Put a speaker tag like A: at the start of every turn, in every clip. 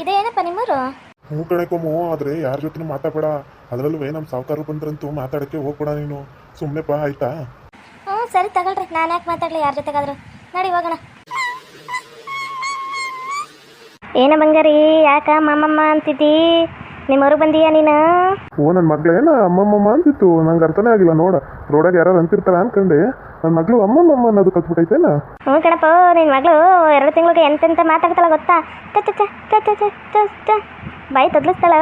A: ಇದೇನಪ್ಪ ನಿಮ್ಮೂರು?
B: ಹ್ಞೂ ಕಣಕೊಮ್ಮು ಆದ್ರೆ ಯಾರ ಜೊತೆ ಮಾತಾಡಬೇಡ. ಅದರಲ್ಲೂ ನಮ್ಮ ಸಾವುಕಾರ ಬಂದ್ರಂತೂ ಮಾತಾಡಕ್ಕೆ ಹೋಗ್ಬೇಡ ನೀನು. ಸುಮ್ಮನೆ ಪಾ ಆಯ್ತಾ?
A: ಹ್ಞೂ ಸರಿ ತಗೊಳ್ರಿ. ನಾನು ಯಾಕೆ ಮಾತಾಡಲಿ ಯಾರ ಜೊತೆಗಾದ್ರು? ನಡಿ ಹೋಗೋಣ. ಏನ ಬಂಗಾರಿ ಯಾಕ ಮಾಮಮ್ಮ ಅಂತಿದ್ದಿ? ನಿಮ್ಮವರು ಬಂದೀಯಾ ನೀನು?
B: ಓ ನನ್ನ ಮಗಳೇನ ಅಮ್ಮಮ್ಮ ಅಂತಿತ್ತು. ನಂಗೆ ಅರ್ಥನೇ ಆಗಿಲ್ಲ ನೋಡ. ರೋಡಾಗ ಯಾರು ಅಂತಿರ್ತಾರ ಅನ್ಕಂಡೆ. ನನ್ನ ಮಗಳು ಅಮ್ಮಮ್ಮ ಅನ್ನೋದು ಕಲ್ತ್ಬಿಟ್ಟೈತೇನ
A: ಹ್ಞೂ ಕಣಪ್ಪ ನಿನ್ನ ಮಗಳು ಎರಡು ತಿಂಗಳಿಗೆ ಎಂತೆಂತ ಮಾತಾಡ್ತಾಳ ಗೊತ್ತಾ? ಬಾಯಿ ತೊದ್ಲಿಸ್ತಾಳ?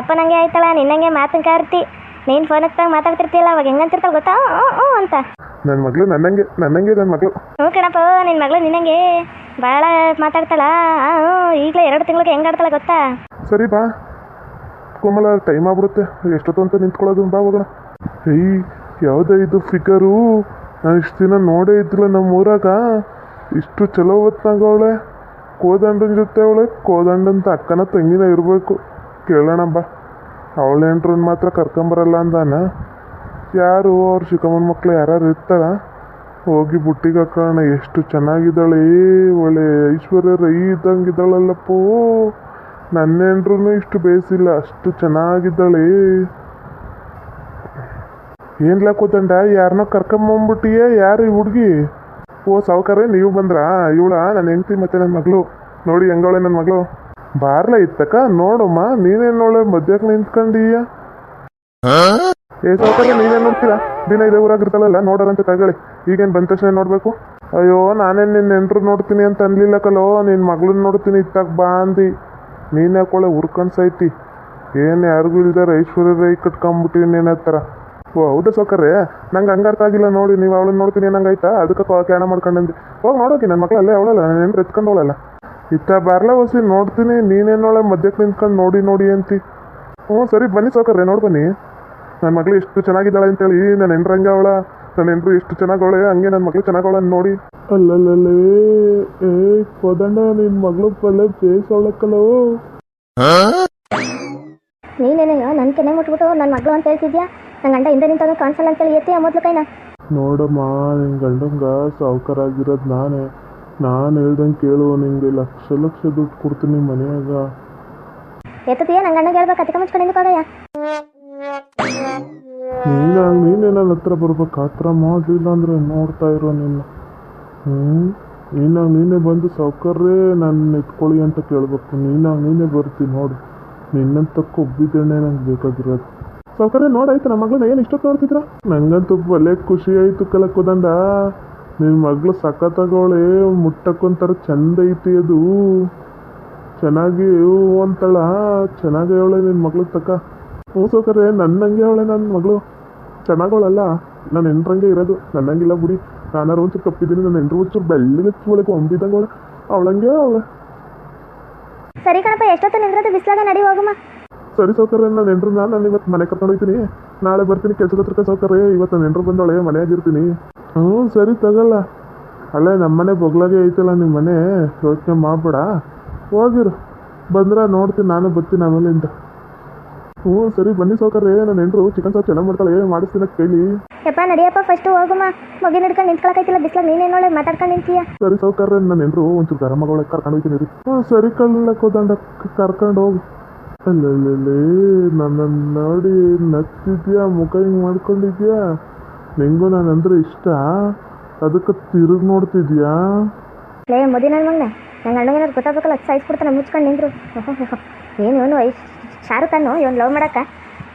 A: ಅಪ್ಪ ನಂಗೆ ಆಯ್ತಾಳ ನಿನ್ನಂಗೆ ಮಾತನ್ ಕಾರ್ತಿ. ನೀನು ಫೋನ್ ಹತ್ತಾಗ ಮಾತಾಡ್ತಿರ್ತೀಯಲ್ಲ ಅವಾಗ ಹೆಂಗಂತಿರ್ತಾಳ ಗೊತ್ತಾ? ಹ್ಞೂ ಅಂತ.
B: ನನ್ನ ಮಗಳು ನನ್ನಂಗೆ ನನ್ನಂಗೆ ನನ್ನ ಮಗಳು.
A: ಹ್ಞೂ ಕಣಪ್ಪ ನಿನ್ನ ಮಗಳು ನಿನ್ನಂಗೆ ಭಾಳ ಮಾತಾಡ್ತಾಳ? ಈಗಲೇ ಎರಡು ತಿಂಗಳಿಗೆ ಹೆಂಗಾಡ್ತಾಳ ಗೊತ್ತಾ?
B: ಸರಿ ಬಾ. ಕೋಮಲ ಟೈಮ್ ಆಗ್ಬಿಡುತ್ತೆ. ಎಷ್ಟೊತ್ತು ಅಂತ ನಿಂತ್ಕೊಳ್ಳೋದು ಬಾ ಹೋಗೋಣ. ಏಯ್, ಯಾವುದೇ ಇದು ಫಿಗರು ನಾನು ಇಷ್ಟು ದಿನ ನೋಡೇ ಇದ್ದಿಲ್ಲ ನಮ್ಮ ಊರಾಗ ಇಷ್ಟು ಚಲೋ ಹೊತ್ನಾಗವಳೆ ಕೋದಂಡನ ಜೊತೆ ಅವಳೆ. ಕೋದಂಡಂತ ಅಕ್ಕನ ತಂಗಿನ ಇರಬೇಕು. ಕೇಳೋಣ ಬಾ. ಅವಳೇನ್ರನ್ನ ಮಾತ್ರ ಕರ್ಕೊಂಬರಲ್ಲ ಅಂದಾನ. ಯಾರು? ಅವ್ರ ಚಿಕ್ಕಮ್ಮನ ಮಕ್ಕಳು ಯಾರು ಇರ್ತಾರ? ಹೋಗಿ ಬುಟ್ಟಿಗೆ ಹಾಕೋಣ. ಎಷ್ಟು ಚೆನ್ನಾಗಿದ್ದಾಳೆ. ಒಳ್ಳೆ ಐಶ್ವರ್ಯ ರೈ ಇದ್ದಂಗಿದ್ದಾಳಲ್ಲಪ್ಪೋ ಎಂಟ್ರೂ ಇಷ್ಟು ಬೇಯಿಸಿಲ್ಲ ಅಷ್ಟು ಚೆನ್ನಾಗಿದ್ದಾಳೆ. ಏನ್ಲ ಕೂತಂಡ ಯಾರನ್ನೋ ಕರ್ಕೊಂಬಂದ್ಬಿಟ್ಟಿಯೇ ಯಾರು ಈ ಹುಡುಗಿ? ಓ, ಸಾವುಕಾರೆ, ನೀವು ಬಂದ್ರಾ? ಇವಳ ನನ್ನ ಹೆಂಡತಿ ಮತ್ತೆ ನನ್ನ ಮಗಳು. ನೋಡಿ, ಹೆಂಗವಳೆ ನನ್ನ ಮಗಳು. ಬಾರ್ಲ ಇತ್ತಕ್ಕ? ನೋಡಮ್ಮ, ನೀನೇನು ನೋಡ ಮಧ್ಯಕ್ಕೆ ನಿಂತ್ಕೊಂಡೀಯ? ಏ, ಸಾವುಕಾರ, ನೀನೇನ್ ನೋಡ್ತೀರಾ? ದಿನ ಇದೇ ಊರಾಗಿರ್ತಾಳಲ್ಲ, ನೋಡೋರಂತೆ ತಗೊಳ್ಳಿ. ಈಗೇನು ಬಂದ ತಕ್ಷಣ ನೋಡ್ಬೇಕು? ಅಯ್ಯೋ, ನಾನೇನು ನಿನ್ನ ನೆಂಟ್ರು ನೋಡ್ತೀನಿ ಅಂತ ಅನ್ಲಿಲ್ಲ ಕಲೋ ನಿನ್ನ ಮಗಳನ್ನ ನೋಡ್ತೀನಿ, ಇತ್ತಾಗ ಬಾ ಅಂದಿ. ನೀನು ಕೊಳೆ ಉರ್ಕಣ್ಸೈತಿ ಏನು ಯಾರಿಗೂ ಇಲ್ದಾರ ಐಶ್ವರ್ಯ ರೈ ಕಟ್ಕೊಂಬಿಟ್ಟಿನಿ ಹತ್ತರ ಓ, ಹೌದಾ ಸೌಕರ್ಯ? ನಂಗೆ ಹಂಗೆ ಅರ್ಥ ಆಗಿಲ್ಲ ನೋಡಿ, ನೀವು ಅವಳನ್ನ ನೋಡ್ತೀನಿ ಏನಂಗಾಯ್ತಾ ಅದಕ್ಕೆ ಕ್ಯಾಣ ಮಾಡ್ಕೊಂಡಂದು ಹೋಗಿ ನೋಡೋಕೆ ನನ್ನ ಮಕ್ಕಳು ಅಲ್ಲೇ ಅವಳಲ್ಲ, ನಾನು ಏನು ಎತ್ಕೊಂಡು ಅವಳಲ್ಲ ಇತ್ತ ಬರ್ಲ ಹೊಸಿ ನೋಡ್ತೀನಿ ನೀನೇನೋಳೆ ಮಧ್ಯಕ್ಕೆ ನಿಂತ್ಕೊಂಡು ನೋಡಿ ನೋಡಿ ಅಂತಿ. ಹ್ಞೂ, ಸರಿ, ಬನ್ನಿ ಸೌಕರ್ಯ, ನೋಡಿ ಬನ್ನಿ. ನನ್ನ ಮಗಳು ಎಷ್ಟು ಚೆನ್ನಾಗಿದ್ದಾಳೆ ಅಂತೇಳಿ ನಾನು ಎಂಟ್ರಂಗೆ ಅವಳ. ಹೆಂಡ್ರು ಎಷ್ಟು ಚೆನ್ನಾಗವಳೆ ಹಂಗೆ ನನ್ನ ಮಗಳು ಚೆನ್ನಾಗವಳ ನೋಡಿ. ಅಲ್ಲಲ್ಲೇ ಏ ಕೋದಂಡ ನಿನ್ನ ಮಗಳು ಪಲ್ಲೆ ಬೇಸವಳಕ್ಕಲ್ಲೋ
A: ನೀನೇನಯ್ಯೋ ನನ್ನ ಕೆನೆ ಮುಟ್ಬಿಟ್ಟು ನನ್ನ ಮಗಳು ಅಂತ ಹೇಳ್ತಿದ್ಯಾ? ನನ್ನ ಗಂಡ ಹಿಂದೆ ನಿಂತಾಗ ಕಾಣಿಸಲ್ಲ ಅಂತೇಳಿ ಎತ್ತಿ ಮೊದ್ಲು ಕೈನ?
B: ನೋಡಮ್ಮ ನಿನ್ನ ಗಂಡಂಗ ಸಾವುಕಾರ ಆಗಿರೋದು ನಾನೇ. ನಾನು ಹೇಳ್ದಂಗೆ ಕೇಳು ನಿಂಗೆ ಲಕ್ಷ ಲಕ್ಷ ದುಡ್ಡು ಕೊಡ್ತೀನಿ ಮನೆಯಾಗ.
A: ಎತ್ತತೀಯ ನನ್ನ ಗಂಡಗೆ ಹೇಳ್ಬೇಕು ಅದಕ್ಕೆ ಮುಚ್ಕೊಂಡಿದ್ದು ನಿಂತ್ಕೋಗಯ್ಯ
B: ನೀನು, ನೀನೇ ನನ್ನ ಹತ್ರ ಬರ್ಬೇಕು ಆ ಥರ ಮಾಡಲಿಲ್ಲ ಅಂದರೆ ನೋಡ್ತಾ ಇರೋ ನಿನ್ನ. ಹ್ಞೂ ನೀನಾಗ ನೀನೇ ಬಂದು ಸಾವುಕಾರ್ರೇ ನನ್ನ ಇಟ್ಕೊಳ್ಳಿ ಅಂತ ಕೇಳಬೇಕು. ನೀನಾಗ ನೀನೇ ಬರ್ತೀನಿ ನೋಡು. ನಿನ್ನಂತ ಕೊಬ್ಬಿದ್ದೆಣ್ಣೆ ನಂಗೆ ಬೇಕಾಗಿರೋದು. ಸೌಕರ್ಯ ನೋಡಾಯ್ತು ನಮ್ಮ ಮಗಳನ್ನ ಏನು ಇಷ್ಟೊತ್ತು ನೋಡ್ತಿದ್ರ? ನಂಗಂತೂ ಒಳ್ಳೆ ಖುಷಿ ಆಯಿತು ಕಲಕ್ಕೋದಂಡ ನಿನ್ನ ಮಗಳು ಸಖತ್ತಾಗವಳೆ ಮುಟ್ಟಕ್ಕೊಂಥರ ಚಂದ ಐತಿ ಅದು. ಚೆನ್ನಾಗಿ ಅಂತಳ. ಚೆನ್ನಾಗಿ ಅವಳೆ ನಿನ್ನ ಮಗಳು ತಕ್ಕ ಹ್ಞೂ ಸೌಕರ್ಯ ನನ್ನಂಗೆ ಅವಳೆ ನನ್ನ ಮಗಳು. ಚೆನ್ನಾಗವಳಲ್ಲ ನಾನು ಎಂಟ್ರಂಗೆ ಇರೋದು. ನನ್ನಂಗಿಲ್ಲ ಬಿಡಿ. ನಾನಾರು ಒಂಚೂರು ಕಪ್ಪಿದ್ದೀನಿ ನನ್ನ ಎಂಟ್ರು ಒಂಚೂರು ಬೆಳ್ಳಿ ಒಳಗೆ ಒಂಬಿದ್ದಂಗೆ ಅವಳು. ಅವಳಂಗೆ ಅವಳ.
A: ಸರಿ ಕಣಪ್ಪ ಎಷ್ಟೊತ್ತು ನಿಂದ್ರದು? ಬಿಸಿಲಾಗ ನಡಿ ಹೋಗಮ್ಮ
B: ಸರಿ ಸೌಕರ್ಯ ನನ್ನ ಎಂಟ್ರು ನಾನು ಇವತ್ತು ಮನೆ ಕರ್ಕೊಂಡು ಹೋಗ್ತೀನಿ. ನಾಳೆ ಬರ್ತೀನಿ ಕೆಲಸದ ಹತ್ರಕ್ಕೆ ಸೌಕರ್ಯ. ಇವತ್ತು ನನ್ನ ಹೆಂಡ್ರು ಬಂದವಳೆ ಮನೆಯಾಗಿರ್ತೀನಿ ಹ್ಞೂ ಸರಿ ತಗಲ್ಲ. ಅಲ್ಲೇ ನಮ್ಮನೆ ಬೊಗ್ಲಾಗೆ ಐತಲ್ಲ ನಿಮ್ಮ ಮನೆ. ಯೋಚನೆ ಮಾಡಬೇಡ. ಹೋಗಿರು. ಬಂದ್ರೆ ನೋಡ್ತೀನಿ ನಾನು ಬರ್ತೀನಿ ಆಮೇಲಿಂದ. ಹ್ಞೂ ಸರಿ ಬನ್ನಿ ಸೌಕರ್ಯ ನನ್ನ ಹೆಂಡ್ರು ಚಿಕನ್ ಸಾರು ಚೆನ್ನಾಗಿ ಮಾಡ್ತಾಳೆ. ಮಾಡಿಸ್ತೀನಿ ಕೇಳಿ
A: ಯಪ್ಪ ನಡಿಯಪ್ಪ ಫಸ್ಟು ಹೋಗುಮ್ಮ ಮಗಿನ ಹಿಡ್ಕೊಂಡು ನಿಂತ್ಕೊಳಕೈತಿಲ್ಲ ಬಿಸ್ಲಾಗ ನೀನೇನೋಳೆ ಮಾತಾಡ್ಕೊಂಡು ನಿಂತೀಯ?
B: ಸರಿ ಸೌಕರ್ಯ ನನ್ನ ಹೆಂಡ್ರು ಒಂಚೂರು ಗರಂ ಮಗಳೇ ಕರ್ಕೊಂಡು ಹೋಗ್ತೀನಿ ರೀ ಹ್ಞೂ ಸರಿ ಕಳ್ಳ ಕೋದಂಡ ಕರ್ಕೊಂಡು ಹೋಗು. ಅಲ್ಲಲ್ಲೇ ನನ್ನ ನೋಡಿ ನಗ್ತಿದ್ಯಾ ಮುಖ ಹಿಂಗೆ ಮಾಡ್ಕೊಂಡಿದ್ಯಾ? ನಿಂಗೂ ನಾನಂದ್ರೆ ಇಷ್ಟ. ಅದಕ್ಕೆ ತಿರುಗಿ ನೋಡ್ತಿದ್ಯಾ?
A: ಲೇ ಮದಿ ನನ್ನ ಮಗನ ನನ್ನ ಗಂಡಗೇನಾದ್ರು ಗೊತ್ತಾಗಬೇಕಲ್ಲ ಕೊಡ್ತಾನೆ ಮುಚ್ಕೊಂಡು ನಿಂದ್ರು ಏನು ಏನು ಐಶ್ ಶಾರುಖ್ ಅನ್ನು ಇವನು ಲವ್ ಮಾಡಕ್ಕ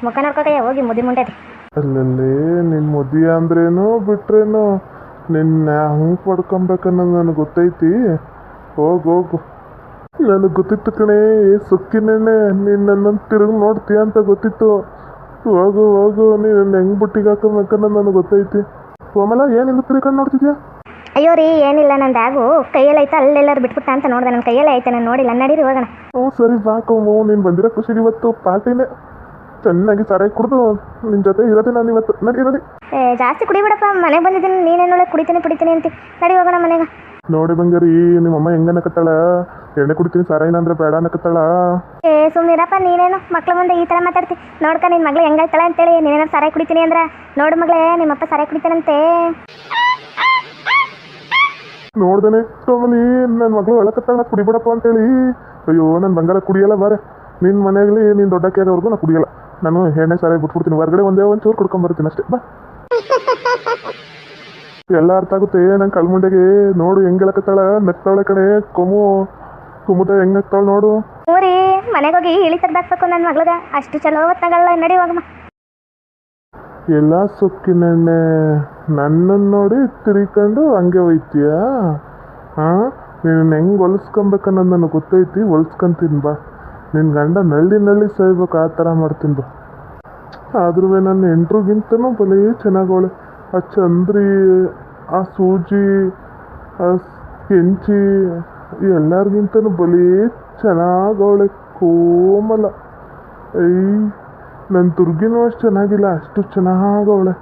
A: ಮುಖ ನೋಡ್ಕೊಕಯ್ಯ ಹೋಗಿ ಮುದಿ ಮುಂಡೈತಿ
B: ಅಲ್ಲಲ್ಲಿ ನಿನ್ನ ಮುದಿ ಅಂದ್ರೇನು ಬಿಟ್ರೇನು, ನಿನ್ನ ಹಂಗೆ ಪಡ್ಕೊಬೇಕನ್ನೋದು ನನಗೆ ಗೊತ್ತೈತಿ. ಹೋಗು ಹೋಗು. ನನಗೆ ಗೊತ್ತಿತ್ತು ಕಣೆ ಸುಕ್ಕಿನೇನೆ ನೀನು ನನ್ನನ್ನು ತಿರುಗಿ ನೋಡ್ತೀಯ ಅಂತ ಗೊತ್ತಿತ್ತು. ಹೋಗು ಹೋಗು ನೀನು ಹೆಂಗೆ ಬುಟ್ಟಿಗೆ ಹಾಕೋಬೇಕನ್ನೋದು ನನಗೆ ಗೊತ್ತೈತಿ. ಕೋಮಲ ಏನಿಲ್ಲ ತಿರುಗ್ ನೋಡ್ತಿದ್ಯಾ?
A: ಅಯ್ಯೋ ರೀ ಏನಿಲ್ಲ ನನ್ನ ಬ್ಯಾಗು ಕೈಯಲ್ಲಿ ಐತೆ ಅಲ್ಲೆಲ್ಲಾರು ಬಿಟ್ಬಿಟ್ಟ ಅಂತ ನೋಡ್ದೆ ನನ್ನ ಕೈಯಲ್ಲೇ ಐತೆ ನಾನು ನೋಡಿಲ್ಲ ನಡೀರಿ ಹೋಗೋಣ.
B: ಹ್ಞೂ ಸರಿ ಸಾಕು ನೀನು ಬಂದಿರೋ ಖುಷಿ ಇವತ್ತು ಪಾರ್ಟಿನೇ. ಚೆನ್ನಾಗಿ ಸರಾಯಿ ಕುಡಿದು ನಿನ್ನ ಜೊತೆ ಇರೋದೇ ನಾನು ಇವತ್ತು. ನಡಿ ನಡಿ.
A: ಏ ಜಾಸ್ತಿ ಕುಡಿಬಿಡಪ್ಪ ಮನೆಗೆ ಬಂದಿದ್ದೀನಿ ನೀನೇನೊಳಗೆ ಕುಡಿತೀನಿ ಕುಡಿತೀನಿ ಅಂತ. ನಡಿ ಹೋಗೋಣ ಮನೆಗೆ.
B: ನೋಡಿ ಬಂಗಾರಿ ನಿಮ್ಮಮ್ಮ ಹೆಂಗ ಕತ್ತಾಳ? ಎಣ್ಣೆ ಕುಡಿತೀನಿ ಸಾರಾಯಿನ ಅಂದ್ರೆ ಬೇಡ ಅನ್ನಕತ್ತಾಳ
A: ಏ ಸುಮ್ಮನಿರಪ್ಪ ನೀನೇನು ಮಕ್ಳ ಮುಂದೆ ಈ ಥರ ಮಾತಾಡ್ತಿ. ನೋಡ್ಕ ನಿನ್ನ ಮಗಳು ಅಂತ ಅಂತೇಳಿ ನೀನೇನಾರು ಸರಾಯಿ ಕುಡಿತೀನಿ ಅಂದ್ರೆ? ನೋಡು ಮಗಳೇ ನಿಮ್ಮಪ್ಪ ಸರಾಯಿ ಕುಡಿತಾನಂತೆ.
B: ನೋಡ್ದೇನೆ ಕಮಲಿ ನನ್ನ ಮಗಳು ಒಳಕತ್ತಾಳ ಕುಡಿಬೇಡಪ್ಪ ಅಂತೇಳಿ. ಅಯ್ಯೋ ನನ್ನ ಬಂಗಾರ ಕುಡಿಯಲ್ಲ ಬಾರೆ. ನಿನ್ನ ಮನೆಯಲ್ಲಿ ನಿನ್ ದೊಡ್ಡ ಆಗೋವರೆಗೂ ನಾನು ಕುಡಿಯಲ್ಲ. ನಾನು ಎಣ್ಣೆ ಸಾರಿ ಬಿಟ್ಬಿಡ್ತೀನಿ. ಹೊರಗಡೆ ಒಂದೇ ಒಂದು ಚೂರು ಕುಡ್ಕೊಂಬರ್ತೀನಿ ಅಷ್ಟೇ. ಬಾ. ಎಲ್ಲ ಅರ್ಥ ಆಗುತ್ತೆ. ನಂಗೆ ಕಲ್ಮುಂಡೆಗೆ ನೋಡು ಹೆಂಗೆಲ್ಲಕತ್ತಾಳ ನಗ್ತಾವಳೆ ಕಣೆ, ಕೊಮು. ಕುಮುದ ಹೆಂಗ್ ನಗ್ತಾಳ ನೋಡು.
A: ಊರಿ, ಮನೆಗೆ ಹೋಗಿ ಇಳಿ ತರ್ದಾಕ್ಬೇಕು ನನ್ನ ಮಗ್ಳಗ. ಅಷ್ಟು ಚಲೋ ಹೊತ್ತಾಗಲ್ಲ ನಡಿ ಹೋಗಮ್ಮ
B: ಎಲ್ಲ ಸೊಕ್ಕಿನಣ್ಣೆ ನನ್ನನ್ನು ನೋಡಿ ತಿರ್ಕೊಂಡು ಹಂಗೆ ಹೋಯ್ತೀಯಾ? ಹಾಂ ನೀನು ಹೆಂಗೆ ಹೊಲಿಸ್ಕೊಬೇಕನ್ನೋದು ನನಗೆ ಗೊತ್ತೈತಿ ಹೊಲಿಸ್ಕೊಂತೀನಿ ಬಾ. ನಿನ್ನ ಗಂಡ ನಳ್ಳಿ ನಳ್ಳಿ ಸೈಬೇಕು ಆ ಥರ ಮಾಡ್ತೀನಿ ಬಾ. ಆದ್ರೂ ನನ್ನ ಎಂಟ್ರಿಗಿಂತನೂ ಬಲೇ ಚೆನ್ನಾಗವಳೆ ಆ ಚಂದ್ರಿ, ಆ ಸೂಜಿ, ಆ ಕೆಂಚಿ, ಎಲ್ಲರಿಗಿಂತನೂ ಬಲೇ ಚೆನ್ನಾಗವಳೆ ಕೋಮಲ. ಐ ನನ್ನ ದುರ್ಗಿನೂ ಅಷ್ಟು ಚೆನ್ನಾಗಿಲ್ಲ ಅಷ್ಟು ಚೆನ್ನಾಗವಳೆ.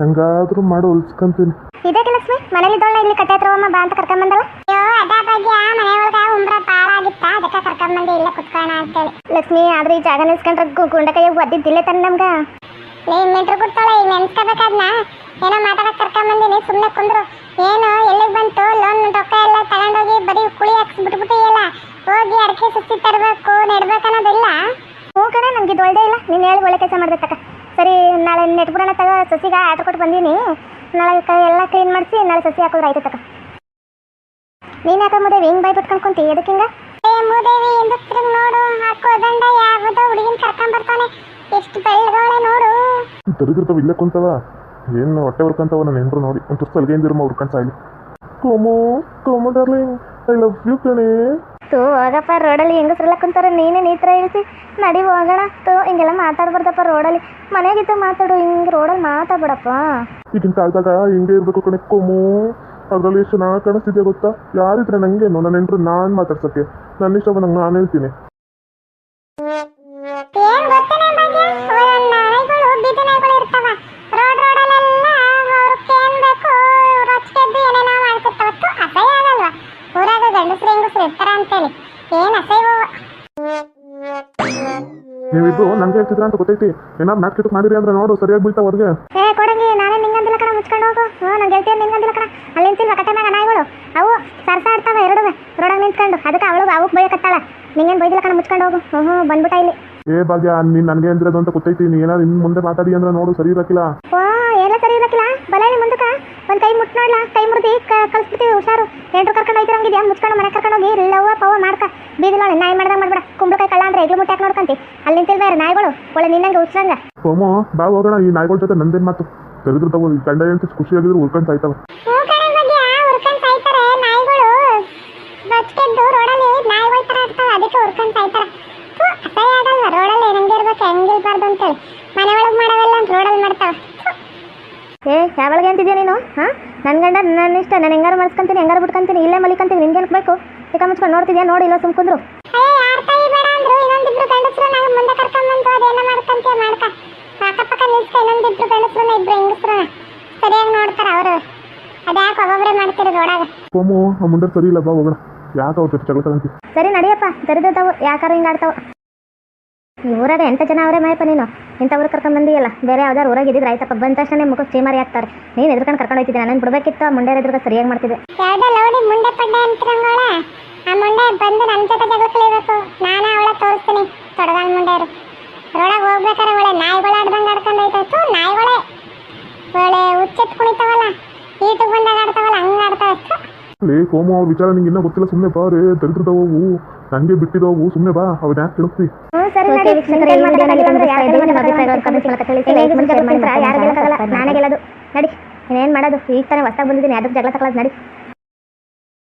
B: ಹೆಂಗಾದ್ರೂ ಮಾಡಿ ಹೊಲ್ಸ್ಕೊಂತೀನಿ.
A: ಇದಕ್ಕೆ ಲಕ್ಷ್ಮಿ? ಮನೇಲಿ ದೊಳ್ಳೆ ಇಲ್ಲಿ ಕಟ್ಟೆ ಹತ್ರ ಹೋಗಮ್ಮ ಬಾ ಅಂತ ಕರ್ಕೊಂಬಂದಲ್ಲ ಅಯ್ಯೋ ಅದ ಬಗ್ಗೆ ಮನೆ ಒಳಗ ಉಂಬ್ರ ಪಾರ ಆಗಿತ್ತ ಅದಕ್ಕೆ ಕರ್ಕೊಂಬಂದೆ ಇಲ್ಲ ಕುತ್ಕೋಣ ಅಂತೇಳಿ. ಲಕ್ಷ್ಮಿ ಆದ್ರೆ ಈ ಜಾಗ ನಿಲ್ಸ್ಕೊಂಡ್ರೆ ಗುಂಡ ಕೈ ಒದ್ದಿದ್ದಿಲ್ಲ ತಾನೆ ನಮ್ಗ. ಲೇ ಮೆಟ್ರು ಕೊಡ್ತಾಳೆ ಈಗ ನೆನ್ಸ್ಕೋಬೇಕಾದ್ನ? ಏನೋ ಮಾತಾಡಕ್ ಕರ್ಕೊಂಬಂದಿನಿ ಸುಮ್ಮನೆ ಕುಂದ್ರು. ಏನು ಎಲ್ಲಿಗೆ ಬಂತು? ಲೋನ್ ರೊಕ್ಕ ಎಲ್ಲ ತಗೊಂಡೋಗಿ ಬರೀ ಕುಳಿ ಹಾಕ್ಸ್ಬಿಟ್ಬಿಟ್ಟು ಎಲ್ಲ ಹೋಗಿ ಅಡಕೆ ಸುತ್ತಿ ತರಬೇಕು ನೆಡ್ಬೇಕನ್ನೋದಿಲ್ಲ. ಹ್ಞೂ ಕಡೆ ನನಗೆ ಇದು ಒಳ್ಳೆ ಇಲ್ಲ. ನೀನು ಹೇಳಿ ಒಳ್ಳೆ ಕೆಲಸ ಮಾಡ್ದೆ ತಕ ಸರಿ ನಾಳೆ ನೆಟ್ಬಿಡೋಣ ತಗ ಸಸಿಗೆ ಆಟ ಕೊಟ್ಟು ಬಂದೀನಿ. ನಾಳೆ ಕೈ ಎಲ್ಲ ಕ್ಲೀನ್ ಮಾಡಿಸಿ ನಾಳೆ ಸಸಿ ಹಾಕಿದ್ರೆ ಆಯ್ತು ತಕ ನೀನು ಯಾಕೆ ಮುದೇವಿ ಹಿಂಗೆ ಬೈ ಬಿಟ್ಕೊಂಡು ಕುಂತಿ ಎದಕ್ಕೆ ಹಿಂಗ? ಏ ಮುದೇವಿ ಎಂದು ನೋಡು ಹಾಕೋ ದಂಡ ಯಾವುದೋ? ಹುಡುಗಿನ ಕರ್ಕೊಂಡ್ ಬರ್ತಾನೆ. ಎಷ್ಟು ಬೆಳ್ಳಗವಳೆ ನೋಡು.
B: ದರಿದ್ರತಾವ ಇಲ್ಲೇ ಕುಂತವ. ಏನು ಹೊಟ್ಟೆ ಹುರ್ಕಂತವ ನನ್ನ ಹೆಂಡ್ರು ನೋಡಿ. ಒಂಚೂರು ಸಲ್ಗೆಂದಿರಮ್ಮ ಹುರ್ಕೊಂಡ್ ಸಾಯ್ಲಿ. ಕೋಮು ಕೋಮು ಡಾರ್ಲಿಂಗ್ ಐ ಲವ್ ಯು ಕಣೆ.
A: ತೂ ಹೋಗಪ್ಪ ರೋಡಲ್ಲಿ ಹೆಂಗಸ್ರೆಲ್ಲ ಕುಂತಾರ? ನೀನೇ ಈ ಥರ ಇಳಿಸಿ. ನಡಿ ಹೋಗೋಣ. ತೂ, ಹಿಂಗೆಲ್ಲ ಮಾತಾಡ್ಬಾರ್ದಪ್ಪ ರೋಡಲ್ಲಿ. ಮನೆಗಿದ್ದು ಮಾತಾಡು, ಹಿಂಗೆ ರೋಡಲ್ಲಿ ಮಾತಾಡ್ಬೇಡಪ್ಪ.
B: ಈಗಿನ ಕಾಲದಾಗ ಹಿಂಗೆ ಇರ್ಬೇಕು ಕಣೆ ಕೊಮ್ಮು ಅದರಲ್ಲಿ ಎಷ್ಟು ಚೆನ್ನಾಗಿ ಕಾಣಿಸ್ತಿದ್ಯಾ ಗೊತ್ತಾ? ಯಾರಿದ್ರೆ ನಂಗೇನು? ನನ್ನ ಹೆಂಡ್ರು ನಾನು ಮಾತಾಡ್ಸಕ್ಕೆ. ನನ್ನ ಇಷ್ಟ ನಂಗೆ ನಾನು ಹೇಳ್ತೀನಿ.
A: ಅಂತೇಳಿ ಏನ್ ಅಸಹ್ಯ
B: ನೀವಿಬ್ರು ನಂಗೆ ಹೇಳ್ತಿದ್ರ ಅಂತ ಗೊತ್ತೈತಿ. ಏನಾರು ನಾಟಕ ಮಾಡಿರಿ ಅಂದ್ರೆ ನೋಡು ಸರಿಯಾಗಿ ಬೀಳ್ತಾ ಹೊರಗೆ.
A: ಏ ಕೊಡಂಗಿ ನಾನೇ ನಿಂಗಂದಿಲ್ಲ ಕಣ ಮುಚ್ಕೊಂಡು ಹೋಗು. ಹ್ಞೂ ಗೆಳತಿಯ ನಿಂಗಂದಿಲ್ಲ ಕಣ. ಅಲ್ಲಿ ನಿಂತಿಲ್ವ ಕಟ್ಟೆ ಮ್ಯಾಗ ನಾಯಿಗಳು? ಅವು ಸರ್ಸ ಆಡ್ತಾವ ಎರಡುವೆ. ರೋಡಾಗ ನಿಂತ್ಕೊಂಡು. ಅದಕ್ಕೆ ಅವಳು ಅವಕ್ಕೆ ಬೈಯಕತ್ತಾಳ ನಿಂಗೇನು ಬೈದಿಲ್ಲ ಕಣ ಮುಚ್ಕೊಂಡು ಹೋಗು. ಹ್ಞೂ ಹ್ಞೂ ಬಂದ್ಬಿಟ್ಟ ಇಲ್ಲಿ.
B: ಏ ಭಾಗ್ಯ ನೀನು ನನಗೆ ಅಂದಿರೋದು ಅಂತ ಗೊತ್ತೈತಿ. ನೀ ಏನಾದ್ರು ಇನ್ ಮುಂದೆ ಮಾತಾಡಿ ಅಂದ್ರೆ ನೋಡು ಸರಿ ಇರಕ್ಕಿಲ್ಲ
A: ಓ ಎಲ್ಲ ಸರಿ ಇರಕ್ಕಿಲ್ಲ. ಬಲೇನಿ ಮುಂದಕ್ಕ. ಒಂದು ಕೈ ಮುಟ್ ನೋಡ್ಲಾ ಕೈ ಮುರಿದು ಕಳಿಸ್ಬಿಡ್ತೀವಿ ಹುಷಾರು. ಎಂಟ್ರು ಕರ್ಕೊಂಡು ಹೋಯ್ತಿರಂಗಿದ್ಯಾ ಮುಚ್ಕೊಂಡು ಮನೆ ಕರ್ಕೊಂಡು ಹೋಗಿ ಲವ್ವ ಪವ ಮಾಡ್ಕ. ನೋಡಿ ನಾಯಿ ಮಾಡ್ದಂಗೆ ಮಾಡ್ಬೇಡ. ಕುಂಬಳಕಾಯಿ ಕಳ್ಳ ಅಂದ್ರೆ ಎಗ್ಲು ಮುಟ್ಟಾಕ್ ನೋಡ್ಕಂತಿ. ಅಲ್ಲಿ ನಿಂತಿರ್ಬೇರೆ ನಾಯಿಗಳು. ಒಳ್ಳೆ ನಿನ್ನಂಗೆ ಹುಚ್ರಂಗ
B: ಓಮೋ ಬಾ ಹೋಗೋಣ ಈ ನಾಯಿಗಳ ಜೊತೆ ನಂದೇನ್ ಮಾತು? ತೆಗೆದ್ರು ತಗೋ ಈ ಗಂಡ ಹೆಂಡತಿ ಖುಷಿಯಾಗಿದ್ರು ಉಳ್ಕೊಂಡು ಸಾಯ್ತಾವ.
A: ಬಚ್ಕೆದ್ದು ರೋಡಲ್ಲಿ ನಾಯಿಗಳ ಥರ ಇರ್ತಾವೆ ಅದಕ್ಕೆ ಹುರ್ಕೊಂಡ್ ಸಾಯ್ತಾರೆ. ಅಸಹ್ಯ ಆಗಲ್ವಾ? ರೋಡಲ್ಲಿ ಹೆಂಗಿರ್ಬೇಕು ಹೆಂಗಿರ್ಬಾರ್ದು ಅಂತೇಳಿ. ಮನೆ ಒಳಗೆ ಅಂತ ರೋಡಲ್ಲಿ ಮಾಡ್ತಾವೆ. ಏ ಯಾವಳಿಗೆ ಅಂತಿದ್ಯಾ ನೀನು? ಹಾಂ? ನನ್ನ ಗಂಡ ನನ್ನ ಇಷ್ಟ. ನಾನು ಹೆಂಗಾರು ಮಾಡಿಸ್ಕೊಂತೀನಿ ಹೆಂಗಾರು ಬಿಟ್ಕೊಂತೀನಿ ಇಲ್ಲೇ ಮಲಿಕಂತೀನಿ ನಿನ್ಗೇನು ಬೇಕು? ಈಗ ಮುಚ್ಕೊಂಡು ನೋಡ್ತಿದ್ಯಾ? ನೋಡಿ ಇಲ್ಲ ಸುಮ್ಕುಂದ್ರು
B: ಸರಿ ಬಾ ಹೋಗೋಣ. ಯಾಕೆ ಅವ್ರ ಜೊತೆ ಜಗಳ ತಗಂತಿ?
A: ಸರಿ ನಡಿಯಪ್ಪ. ದರಿದ್ರತಾವು ಯಾಕಾರ ಹಿಂಗೆ ಆಡ್ತಾವ ಊರಾಗ ಎಂಟು ಜನ ಅವರೇ ಮಾಯಪ್ಪ ನೀನು? ಇಂಥವ್ರು ಕರ್ಕೊಂಬಂದಿಯಲ್ಲ ಬೇರೆ ಯಾವ್ದಾರು ಊರಾಗ ಇದ್ದಿದ್ರೆ ಆಯ್ತಪ್ಪ ಬಂದ ತಕ್ಷಣ ಮುಖಕ್ಕೆ ಚೀಮಾರಿ ಹಾಕ್ತಾರೆ. ನೀನು ಎದ್ಕೊಂಡು ಕರ್ಕೊಂಡು ಹೋಗ್ತಿದ್ದೆ ನಾನು ಬಿಡಬೇಕಿತ್ತು ಆ ಮುಂಡೆ ಎದ್ರಗ ಸರಿಯಾಗಿ ಮಾಡ್ತಿದ್ದೆ. ಯಾವ್ದೋ ಲೌಡಿ ಮುಂಡೆ ಪಡ್ಡೆ ಅಂತಿರಂಗೋಳ ಆ ಮುಂಡೆ ಬಂದು ನನ್ನ ಜೊತೆ ಜಗಳಕ್ಕಿಳಿಬೇಕು ನಾನು ಅವಳ ತೋರಿಸ್ತೀನಿ ತೊಡಗಾಲ್ ಮುಂಡೆಯರು ರೋಡಾಗ ಹೋಗ್ಬೇಕಾರೆ ಒಳ್ಳೆ ನಾಯಿಗಳು ಆಡ್ದಂಗೆ ಆಡ್ಕೊಂಡು ಹೋಯ್ತಾಯ್ತು ನಾಯಿಗಳೇ. ಒಳ್ಳೆ ಹುಚ್ಚೆತ್ ಕುಣಿತಾವಲ್ಲ ಈಟಿಗೆ ಬಂದಾಗ ಆಡ್ತಾವಲ್ಲ ಹಂಗೆ ಆಡ್ತಾವ
B: ಲೇ ಸೋಮು ಅವ್ರ ವಿಚಾರ ನಿಂಗೆ ಇನ್ನೂ ಗೊತ್ತಿಲ್ಲ ಸುಮ್ಮನೆ ಬಾರೇ ದರಿದ್ರದವು ನನಗೆ ಬಿಟ್ಟಿರೋವು ಸುಮ್ಮನೆ ಬಾ ಅವ್ನ ಯಾಕೆ ತಿಳಿಸ್ತಿ
A: ಸರಿ ವೀಕ್ಷಕರೇ ಈ ವಿಡಿಯೋನಲ್ಲಿ ಗಮನಿಸ್ತಾ ಇದ್ದೀವಿ ನಿಮ್ಮ ಅಭಿಪ್ರಾಯಗಳನ್ನು ಕಮೆಂಟ್ಸ್ ಮೂಲಕ ತಿಳಿಸಿ ಲೈಕ್ ಮಾಡಿ ಶೇರ್ ಮಾಡಿ ಯಾರು ಗೆಲ್ಲಕ್ಕಾಗಲ್ಲ ನಾನೇ ಗೆಲ್ಲೋದು ನಡಿ ಇನ್ನೇನು ಮಾಡೋದು ಈಗ ತಾನೇ ಹೊಸ ಬಂದಿದ್ದೀನಿ ಅದಕ್ಕೆ ಜಗಳ ತಗೊಳ್ಳೋದು ನಡಿ